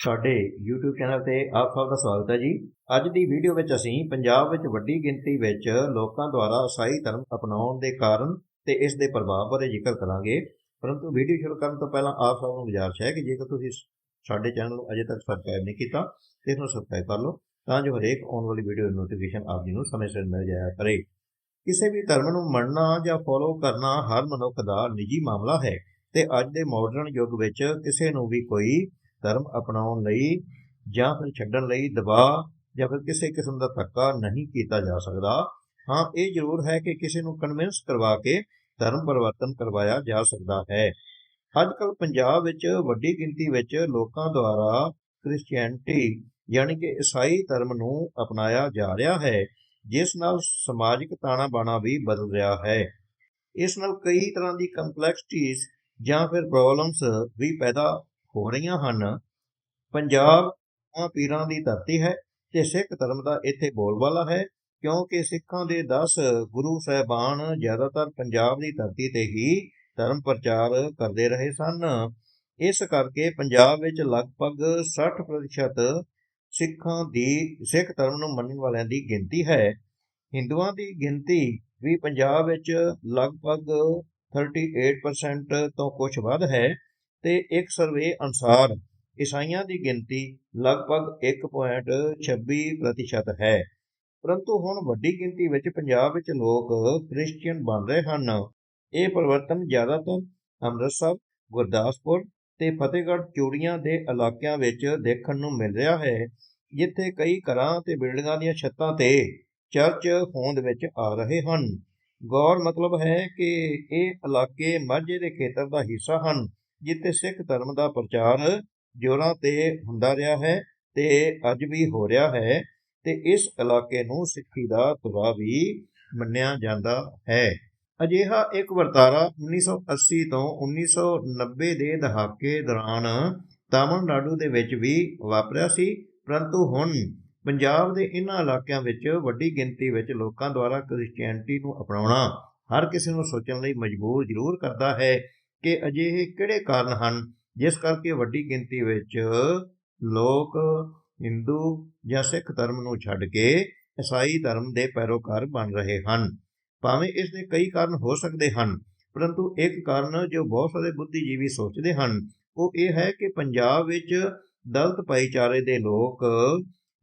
ਸਾਡੇ YouTube channel ਤੇ ਆਪ ਸਭ ਦਾ ਸਵਾਗਤ ਹੈ ਜੀ। ਅੱਜ ਦੀ ਵੀਡੀਓ ਵਿੱਚ ਅਸੀਂ ਪੰਜਾਬ ਵਿੱਚ ਵੱਡੀ ਗਿਣਤੀ ਵਿੱਚ ਲੋਕਾਂ ਦੁਆਰਾ ਈਸਾਈ ਧਰਮ ਅਪਣਾਉਣ ਦੇ ਕਾਰਨ ਤੇ ਇਸ ਦੇ ਪ੍ਰਭਾਵ ਬਾਰੇ ਜ਼ਿਕਰ ਕਰਾਂਗੇ। ਪਰੰਤੂ ਵੀਡੀਓ ਸ਼ੁਰੂ ਕਰਨ ਤੋਂ ਪਹਿਲਾਂ ਆਪ ਸਭ ਨੂੰ ਗੁਜ਼ਾਰਿਸ਼ ਹੈ ਕਿ ਜੇਕਰ ਤੁਸੀਂ ਸਾਡੇ ਚੈਨਲ ਨੂੰ ਅਜੇ ਤੱਕ ਸਬਸਕ੍ਰਾਈਬ ਨਹੀਂ ਕੀਤਾ, ਤੇ ਇਸ ਨੂੰ ਸਬਸਕ੍ਰਾਈਬ ਕਰ ਲਓ ਤਾਂ ਜੋ ਹਰੇਕ ਆਉਣ ਵਾਲੀ ਵੀਡੀਓ ਦੀ ਨੋਟੀਫਿਕੇਸ਼ਨ ਆਪ ਜੀ ਨੂੰ ਸਮੇਂ ਸਿਰ ਮਿਲ ਜਾਇਆ ਕਰੇ। ਕਿਸੇ ਵੀ ਧਰਮ ਨੂੰ ਮੰਨਣਾ ਜਾਂ ਫੋਲੋ ਕਰਨਾ ਹਰ ਮਨੁੱਖ ਦਾ ਨਿੱਜੀ ਮਾਮਲਾ ਹੈ ਤੇ ਅੱਜ ਦੇ ਮਾਡਰਨ ਯੁੱਗ ਵਿੱਚ ਕਿਸੇ ਨੂੰ ਵੀ ਕੋਈ ਧਰਮ ਅਪਣਾਉਣ ਲਈ ਜਾਂ ਫਿਰ ਛੱਡਣ ਲਈ ਦਬਾਅ ਜਾਂ ਫਿਰ ਕਿਸੇ ਕਿਸਮ ਦਾ ਧੱਕਾ ਨਹੀਂ ਕੀਤਾ ਜਾ ਸਕਦਾ। ਹਾਂ, ਇਹ ਜ਼ਰੂਰ ਹੈ ਕਿ ਕਿਸੇ ਨੂੰ ਕਨਵਿੰਸ ਕਰਵਾ ਕੇ ਧਰਮ ਪਰਿਵਰਤਨ ਕਰਵਾਇਆ ਜਾ ਸਕਦਾ ਹੈ। ਅੱਜ ਕੱਲ ਪੰਜਾਬ ਵਿੱਚ ਵੱਡੀ ਗਿਣਤੀ ਵਿੱਚ ਲੋਕਾਂ ਦੁਆਰਾ ਕ੍ਰਿਸਚੀਅਨਟੀ ਯਾਨੀ ਕਿ ਈਸਾਈ ਧਰਮ ਨੂੰ ਅਪਣਾਇਆ ਜਾ ਰਿਹਾ ਹੈ, ਜਿਸ ਨਾਲ ਸਮਾਜਿਕ ਤਾਣਾ ਬਾਣਾ ਵੀ ਬਦਲ ਰਿਹਾ ਹੈ। ਇਸ ਨਾਲ ਕਈ ਤਰ੍ਹਾਂ ਦੀ ਕੰਪਲੈਕਸਿਟੀਜ਼ ਜਾਂ ਫਿਰ ਪ੍ਰੋਬਲਮਸ ਵੀ ਪੈਦਾ ਹੋ ਰਹੀਆਂ ਹਨ। ਪੰਜਾਬ ਆ ਪੀਰਾਂ ਦੀ ਧਰਤੀ ਹੈ ਤੇ ਸਿੱਖ ਧਰਮ ਦਾ ਇੱਥੇ ਬੋਲਬਾਲਾ ਹੈ, ਕਿਉਂਕਿ ਸਿੱਖਾਂ ਦੇ 10 ਗੁਰੂ ਸਾਹਿਬਾਨ ਜ਼ਿਆਦਾਤਰ ਪੰਜਾਬ ਦੀ ਧਰਤੀ ਤੇ ਹੀ ਧਰਮ ਪ੍ਰਚਾਰ ਕਰਦੇ ਰਹੇ ਸਨ। ਇਸ ਕਰਕੇ ਪੰਜਾਬ ਵਿੱਚ ਲਗਭਗ 60% ਸਿੱਖਾਂ ਦੀ, ਸਿੱਖ ਧਰਮ ਨੂੰ ਮੰਨਣ ਵਾਲਿਆਂ ਦੀ ਗਿਣਤੀ ਹੈ। ਹਿੰਦੂਆਂ ਦੀ ਗਿਣਤੀ ਵੀ ਪੰਜਾਬ ਵਿੱਚ ਲਗਭਗ 38% ਤੋਂ ਕੁਝ ਵੱਧ ਹੈ। ਤੇ ਇੱਕ ਸਰਵੇ ਅਨੁਸਾਰ ਈਸਾਈਆਂ ਦੀ ਗਿਣਤੀ ਲਗਭਗ 1.26% ਹੈ। ਪਰੰਤੂ ਹੁਣ ਵੱਡੀ ਗਿਣਤੀ ਵਿੱਚ ਪੰਜਾਬ ਵਿੱਚ ਲੋਕ ਕ੍ਰਿਸਚੀਅਨ ਬਣ ਰਹੇ ਹਨ। ਇਹ ਪਰਿਵਰਤਨ ਜ਼ਿਆਦਾਤਰ ਅੰਮ੍ਰਿਤਸਰ, ਗੁਰਦਾਸਪੁਰ ਤੇ ਫਤਿਹਗੜ੍ਹ ਚੂੜੀਆਂ ਦੇ ਇਲਾਕਿਆਂ ਵਿੱਚ ਦੇਖਣ ਨੂੰ ਮਿਲ ਰਿਹਾ ਹੈ, ਜਿੱਥੇ ਕਈ ਘਰਾਂ ਤੇ ਬਿਲਡਿੰਗਾਂ ਦੀਆਂ ਛੱਤਾਂ ਤੇ ਚਰਚ ਹੋਂਦ ਵਿੱਚ ਆ ਰਹੇ ਹਨ। ਗੌਰ ਮਤਲਬ ਹੈ ਕਿ ਇਹ ਇਲਾਕੇ ਮਾਝੇ ਦੇ ਖੇਤਰ ਦਾ ਹਿੱਸਾ ਹਨ ਜਿੱਥੇ ਸਿੱਖ ਧਰਮ ਦਾ ਪ੍ਰਚਾਰ ਜੋਰਾਂ ਤੇ ਹੁੰਦਾ ਰਿਹਾ ਹੈ ਤੇ ਅੱਜ ਵੀ ਹੋ ਰਿਹਾ ਹੈ ਤੇ ਇਸ ਇਲਾਕੇ ਨੂੰ ਸਿੱਖੀ ਦਾ ਤੁਰਾ ਵੀ ਮੰਨਿਆ ਜਾਂਦਾ ਹੈ। ਅਜਿਹਾ ਇੱਕ ਵਰਤਾਰਾ 1980 ਤੋਂ 1990 ਦੇ ਦਹਾਕੇ ਦੌਰਾਨ ਤਾਮਿਲਨਾਡੂ ਦੇ ਵਿੱਚ ਵੀ ਵਾਪਰਿਆ ਸੀ, ਪਰੰਤੂ ਹੁਣ ਪੰਜਾਬ ਦੇ ਇਹਨਾਂ ਇਲਾਕਿਆਂ ਵਿੱਚ ਵੱਡੀ ਗਿਣਤੀ ਵਿੱਚ ਲੋਕਾਂ ਦੁਆਰਾ ਕ੍ਰਿਸਚੀਅਨਟੀ ਨੂੰ ਅਪਣਾਉਣਾ ਹਰ ਕਿਸੇ ਨੂੰ ਸੋਚਣ ਲਈ ਮਜਬੂਰ ਜ਼ਰੂਰ ਕਰਦਾ ਹੈ। ਕਿ ਅਜਿਹੇ ਕਿਹੜੇ ਕਾਰਨ ਹਨ ਜਿਸ ਕਰਕੇ ਵੱਡੀ ਗਿਣਤੀ ਵਿੱਚ ਲੋਕ ਹਿੰਦੂ ਜਾਂ ਸਿੱਖ ਧਰਮ ਨੂੰ ਛੱਡ ਕੇ ਈਸਾਈ ਧਰਮ ਦੇ ਪੈਰੋਕਾਰ ਬਣ ਰਹੇ ਹਨ? ਭਾਵੇਂ ਇਸ ਦੇ ਕਈ ਕਾਰਨ ਹੋ ਸਕਦੇ ਹਨ, ਪਰੰਤੂ ਇੱਕ ਕਾਰਨ ਜੋ ਬਹੁਤ ਸਾਰੇ ਬੁੱਧੀਜੀਵੀ ਸੋਚਦੇ ਹਨ, ਉਹ ਇਹ ਹੈ ਕਿ ਪੰਜਾਬ ਵਿੱਚ ਦਲਤ ਭਾਈਚਾਰੇ ਦੇ ਲੋਕ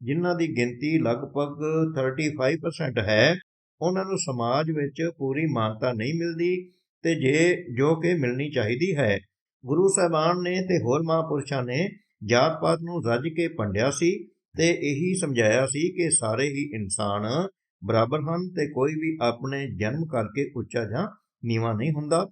ਜਿਨ੍ਹਾਂ ਦੀ ਗਿਣਤੀ ਲਗਭਗ 35% ਹੈ, ਉਹਨਾਂ ਨੂੰ ਸਮਾਜ ਵਿੱਚ ਪੂਰੀ ਮਾਨਤਾ ਨਹੀਂ ਮਿਲਦੀ ਤੇ ਜੇ ਜੋ ਕਿ ਮਿਲਣੀ ਚਾਹੀਦੀ ਹੈ, ਗੁਰੂ ਸਾਹਿਬਾਨ ਨੇ ਤੇ ਹੋਰ ਮਹਾਂਪੁਰਸ਼ਾਂ ਨੇ ਜਾਤ ਪਾਤ ਨੂੰ ਰੱਜ ਕੇ ਪੰਡਿਆ ਸੀ ਤੇ ਇਹੀ ਸਮਝਾਇਆ ਸੀ ਕਿ ਸਾਰੇ ਹੀ ਇਨਸਾਨ ਬਰਾਬਰ ਹਨ ਤੇ ਕੋਈ ਵੀ ਆਪਣੇ ਜਨਮ ਕਰਕੇ ਉੱਚਾ ਜਾਂ ਨੀਵਾਂ ਨਹੀਂ ਹੁੰਦਾ।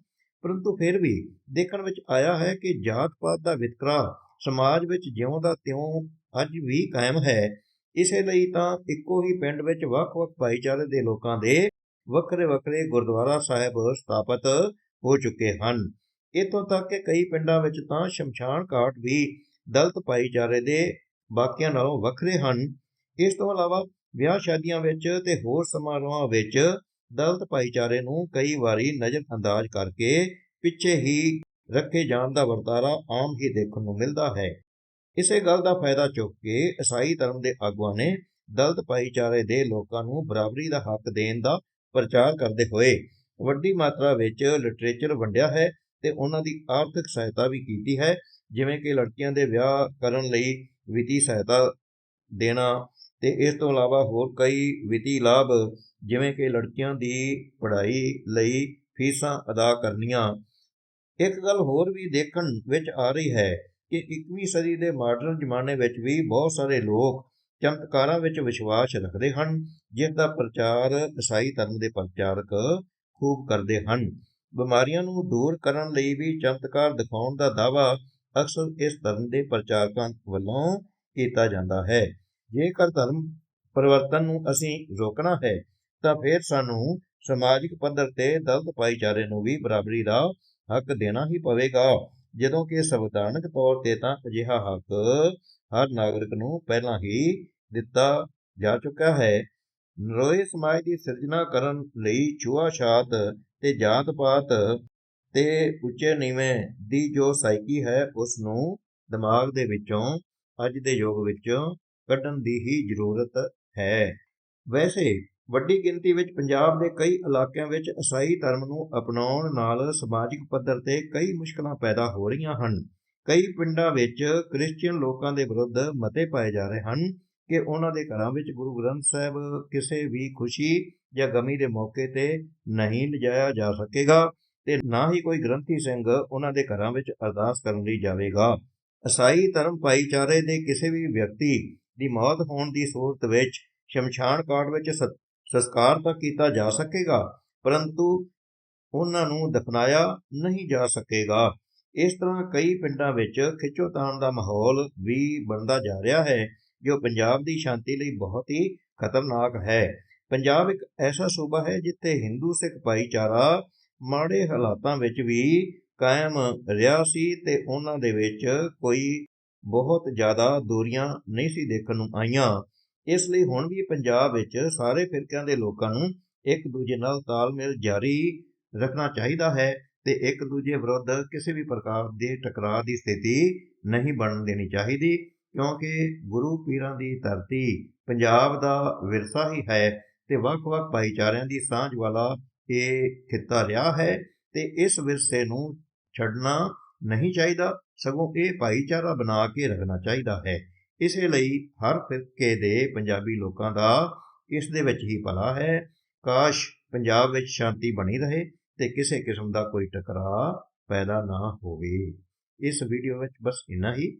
ਪਰੰਤੂ ਫਿਰ ਵੀ ਦੇਖਣ ਵਿੱਚ ਆਇਆ ਹੈ ਕਿ ਜਾਤ ਪਾਤ ਦਾ ਵਿਤਕਰਾ ਸਮਾਜ ਵਿੱਚ ਜਿਉਂ ਦਾ ਤਿਉਂ ਅੱਜ ਵੀ ਕਾਇਮ ਹੈ। ਇਸੇ ਲਈ ਤਾਂ ਇੱਕੋ ਹੀ ਪਿੰਡ ਵਿੱਚ ਵੱਖ-ਵੱਖ ਭਾਈਚਾਰੇ ਦੇ ਲੋਕਾਂ ਦੇ ਵੱਖਰੇ-ਵੱਖਰੇ ਗੁਰਦੁਆਰਾ ਸਾਹਿਬ ਸਥਾਪਿਤ ਹੋ ਚੁੱਕੇ ਹਨ। ਇਤੋਂ ਤੱਕ ਕਿ ਕਈ ਪਿੰਡਾਂ ਵਿੱਚ ਤਾਂ ਸ਼ਮਸ਼ਾਨ ਘਾਟ ਵੀ ਦਲਤ ਭਾਈਚਾਰੇ ਦੇ ਬਾਕੀਆਂ ਨਾਲੋਂ ਵੱਖਰੇ ਹਨ। ਇਸ ਤੋਂ ਇਲਾਵਾ ਵਿਆਹ ਸ਼ਾਦੀਆਂ ਵਿੱਚ ਤੇ ਹੋਰ ਸਮਾਰੋਹਾਂ ਵਿੱਚ ਦਲਤ ਭਾਈਚਾਰੇ ਨੂੰ ਕਈ ਵਾਰੀ ਨਜ਼ਰਅੰਦਾਜ਼ ਕਰਕੇ ਪਿੱਛੇ ਹੀ ਰੱਖੇ ਜਾਣ ਦਾ ਵਰਤਾਰਾ ਆਮ ਹੀ ਦੇਖਣ ਨੂੰ ਮਿਲਦਾ ਹੈ। ਇਸੇ ਗੱਲ ਦਾ ਫਾਇਦਾ ਚੁੱਕ ਕੇ ਈਸਾਈ ਧਰਮ ਦੇ ਆਗੂਆਂ ਨੇ ਦਲਤ ਭਾਈਚਾਰੇ ਦੇ ਲੋਕਾਂ ਨੂੰ ਬਰਾਬਰੀ ਦਾ ਹੱਕ ਦੇਣ ਦਾ ਪ੍ਰਚਾਰ ਕਰਦੇ ਹੋਏ ਵੱਡੀ ਮਾਤਰਾ ਵਿੱਚ ਲਿਟਰੇਚਰ ਵੰਡਿਆ ਹੈ ਤੇ ਉਹਨਾਂ ਦੀ ਆਰਥਿਕ ਸਹਾਇਤਾ ਵੀ ਕੀਤੀ ਹੈ। ਜਿਵੇਂ ਕਿ ਲੜਕੀਆਂ ਦੇ ਵਿਆਹ ਕਰਨ ਲਈ ਵਿੱਤੀ ਸਹਾਇਤਾ ਦੇਣਾ ਤੇ ਇਸ ਤੋਂ ਇਲਾਵਾ ਹੋਰ ਕਈ ਵਿੱਤੀ ਲਾਭ, ਜਿਵੇਂ ਕਿ ਲੜਕੀਆਂ ਦੀ ਪੜ੍ਹਾਈ ਲਈ ਫੀਸਾਂ ਅਦਾ ਕਰਨੀਆਂ। ਇੱਕ ਗੱਲ ਹੋਰ ਵੀ ਦੇਖਣ ਵਿੱਚ ਆ ਰਹੀ ਹੈ ਕਿ 21ਵੀਂ ਸਦੀ ਦੇ ਮਾਡਰਨ ਜ਼ਮਾਨੇ ਵਿੱਚ ਵੀ ਬਹੁਤ ਸਾਰੇ ਲੋਕ ਚਮਤਕਾਰਾਂ ਵਿੱਚ ਵਿਸ਼ਵਾਸ ਰੱਖਦੇ ਹਨ, ਜਿਸ ਦਾ ਪ੍ਰਚਾਰ ਈਸਾਈ ਧਰਮ ਦੇ ਪ੍ਰਚਾਰਕ ਖੂਬ ਕਰਦੇ ਹਨ। ਬਿਮਾਰੀਆਂ ਨੂੰ ਦੂਰ ਕਰਨ ਲਈ ਵੀ ਚਮਤਕਾਰ ਦਿਖਾਉਣ ਦਾ ਦਾਵਾ ਅਕਸਰ ਇਸ ਧਰਮ ਦੇ ਪ੍ਰਚਾਰਕਾਂ ਵੱਲੋਂ ਕੀਤਾ ਜਾਂਦਾ ਹੈ। ਜੇਕਰ ਧਰਮ ਪਰਿਵਰਤਨ ਨੂੰ ਅਸੀਂ ਰੋਕਣਾ ਹੈ, ਤਾਂ ਫਿਰ ਸਾਨੂੰ ਸਮਾਜਿਕ ਪੱਧਰ ਤੇ ਦਲਤ ਭਾਈਚਾਰੇ ਨੂੰ ਵੀ ਬਰਾਬਰੀ ਦਾ ਹੱਕ ਦੇਣਾ ਹੀ ਪਵੇਗਾ। ਜਦੋਂ ਕਿ ਸੰਵਿਧਾਨਕ ਤੌਰ ਤੇ ਤਾਂ ਅਜਿਹਾ ਹੱਕ ਹਰ ਨਾਗਰਿਕ ਨੂੰ ਪਹਿਲਾਂ ਹੀ ਦਿੱਤਾ ਜਾ ਚੁੱਕਾ ਹੈ। ਨਰੋਏ ਸਮਾਜ ਦੀ ਸਿਰਜਣਾ ਕਰਨ ਲਈ ਛੂਆ-ਛਾਤ ਤੇ ਜਾਤ-ਪਾਤ ਤੇ ਉੱਚੇ ਨੀਵੇਂ ਦੀ ਜੋ ਸਾਈਕੀ ਹੈ, ਉਸ ਨੂੰ ਦਿਮਾਗ ਦੇ ਵਿੱਚੋਂ, ਅੱਜ ਦੇ ਯੁੱਗ ਵਿੱਚ ਕੱਢਣ ਦੀ ਹੀ ਜ਼ਰੂਰਤ ਹੈ। ਵੈਸੇ ਵੱਡੀ ਗਿਣਤੀ ਵਿੱਚ ਪੰਜਾਬ ਦੇ ਕਈ ਇਲਾਕਿਆਂ ਵਿੱਚ ਈਸਾਈ ਧਰਮ ਨੂੰ ਅਪਣਾਉਣ ਨਾਲ ਸਮਾਜਿਕ ਪੱਧਰ ਤੇ ਕਈ ਮੁਸ਼ਕਲਾਂ ਪੈਦਾ ਹੋ ਰਹੀਆਂ ਹਨ। ਕਈ ਪਿੰਡਾਂ ਵਿੱਚ ਕ੍ਰਿਸਚੀਅਨ ਲੋਕਾਂ ਦੇ ਵਿਰੁੱਧ ਮਤੇ ਪਾਏ ਜਾ ਰਹੇ ਹਨ। ਕਿ ਉਹਨਾਂ ਦੇ ਘਰਾਂ ਵਿੱਚ ਗੁਰੂ ਗ੍ਰੰਥ ਸਾਹਿਬ ਕਿਸੇ ਵੀ ਖੁਸ਼ੀ ਜਾਂ ਗਮੀ ਦੇ ਮੌਕੇ ਤੇ ਨਹੀਂ ਲਿਜਾਇਆ ਜਾ ਸਕੇਗਾ ਤੇ ਨਾ ਹੀ ਕੋਈ ਗ੍ਰੰਥੀ ਸਿੰਘ ਉਹਨਾਂ ਦੇ ਘਰਾਂ ਵਿੱਚ ਅਰਦਾਸ ਕਰਨ ਲਈ ਜਾਵੇਗਾ। ਈਸਾਈ ਧਰਮ ਭਾਈਚਾਰੇ ਦੇ ਕਿਸੇ ਵੀ ਵਿਅਕਤੀ ਦੀ ਮੌਤ ਹੋਣ ਦੀ ਸੂਰਤ ਵਿੱਚ ਸ਼ਮਸ਼ਾਨ ਘਾਟ ਵਿੱਚ ਸ- ਸੰਸਕਾਰ ਤਾਂ ਕੀਤਾ ਜਾ ਸਕੇਗਾ, ਪਰੰਤੂ ਉਹਨਾਂ ਨੂੰ ਦਫਨਾਇਆ ਨਹੀਂ ਜਾ ਸਕੇਗਾ। ਇਸ ਤਰ੍ਹਾਂ ਕਈ ਪਿੰਡਾਂ ਵਿੱਚ ਖਿੱਚੋਤਾਣ ਦਾ ਮਾਹੌਲ ਵੀ ਬਣਦਾ ਜਾ ਰਿਹਾ ਹੈ। ਜੋ ਪੰਜਾਬ ਦੀ ਸ਼ਾਂਤੀ ਲਈ ਬਹੁਤ ਹੀ ਖਤਰਨਾਕ ਹੈ। ਪੰਜਾਬ ਇੱਕ ਐਸਾ ਸੂਬਾ ਹੈ ਜਿੱਥੇ ਹਿੰਦੂ ਸਿੱਖ ਭਾਈਚਾਰਾ ਮਾੜੇ ਹਾਲਾਤਾਂ ਵਿੱਚ ਵੀ ਕਾਇਮ ਰਿਹਾ ਸੀ ਤੇ ਉਹਨਾਂ ਦੇ ਵਿੱਚ ਕੋਈ ਬਹੁਤ ਜ਼ਿਆਦਾ ਦੂਰੀਆਂ ਨਹੀਂ ਸੀ ਦੇਖਣ ਨੂੰ ਆਈਆਂ। ਇਸ ਲਈ ਹੁਣ ਵੀ ਪੰਜਾਬ ਵਿੱਚ ਸਾਰੇ ਫਿਰਕਿਆਂ ਦੇ ਲੋਕਾਂ ਨੂੰ ਇੱਕ ਦੂਜੇ ਨਾਲ ਤਾਲਮੇਲ ਜਾਰੀ ਰੱਖਣਾ ਚਾਹੀਦਾ ਹੈ ਤੇ ਇੱਕ ਦੂਜੇ ਵਿਰੁੱਧ ਕਿਸੇ ਵੀ ਪ੍ਰਕਾਰ ਦੇ ਟਕਰਾਅ ਦੀ ਸਥਿਤੀ ਨਹੀਂ ਬਣਨ ਦੇਣੀ ਚਾਹੀਦੀ। ਕਿਉਂਕਿ ਗੁਰੂ ਪੀਰਾਂ ਦੀ ਧਰਤੀ ਪੰਜਾਬ ਦਾ ਵਿਰਸਾ ਹੀ ਹੈ ਤੇ ਵੱਖ-ਵੱਖ ਭਾਈਚਾਰਿਆਂ ਦੀ ਸਾਂਝ ਵਾਲਾ ਇਹ ਖਿੱਤਾ ਰਿਹਾ ਹੈ ਤੇ ਇਸ ਵਿਰਸੇ ਨੂੰ ਛੱਡਣਾ ਨਹੀਂ ਚਾਹੀਦਾ, ਸਗੋਂ ਇਹ ਭਾਈਚਾਰਾ ਬਣਾ ਕੇ ਰੱਖਣਾ ਚਾਹੀਦਾ ਹੈ। ਇਸੇ ਲਈ ਹਰ ਫਿਰਕੇ ਦੇ ਪੰਜਾਬੀ ਲੋਕਾਂ ਦਾ ਇਸ ਦੇ ਵਿੱਚ ਹੀ ਭਲਾ ਹੈ। ਕਾਸ਼ ਪੰਜਾਬ ਵਿੱਚ ਸ਼ਾਂਤੀ ਬਣੀ ਰਹੇ ਤੇ ਕਿਸੇ ਕਿਸਮ ਦਾ ਕੋਈ ਟਕਰਾਅ ਪੈਦਾ ਨਾ ਹੋਵੇ। ਇਸ ਵੀਡੀਓ ਵਿੱਚ ਬਸ ਇੰਨਾ ਹੀ।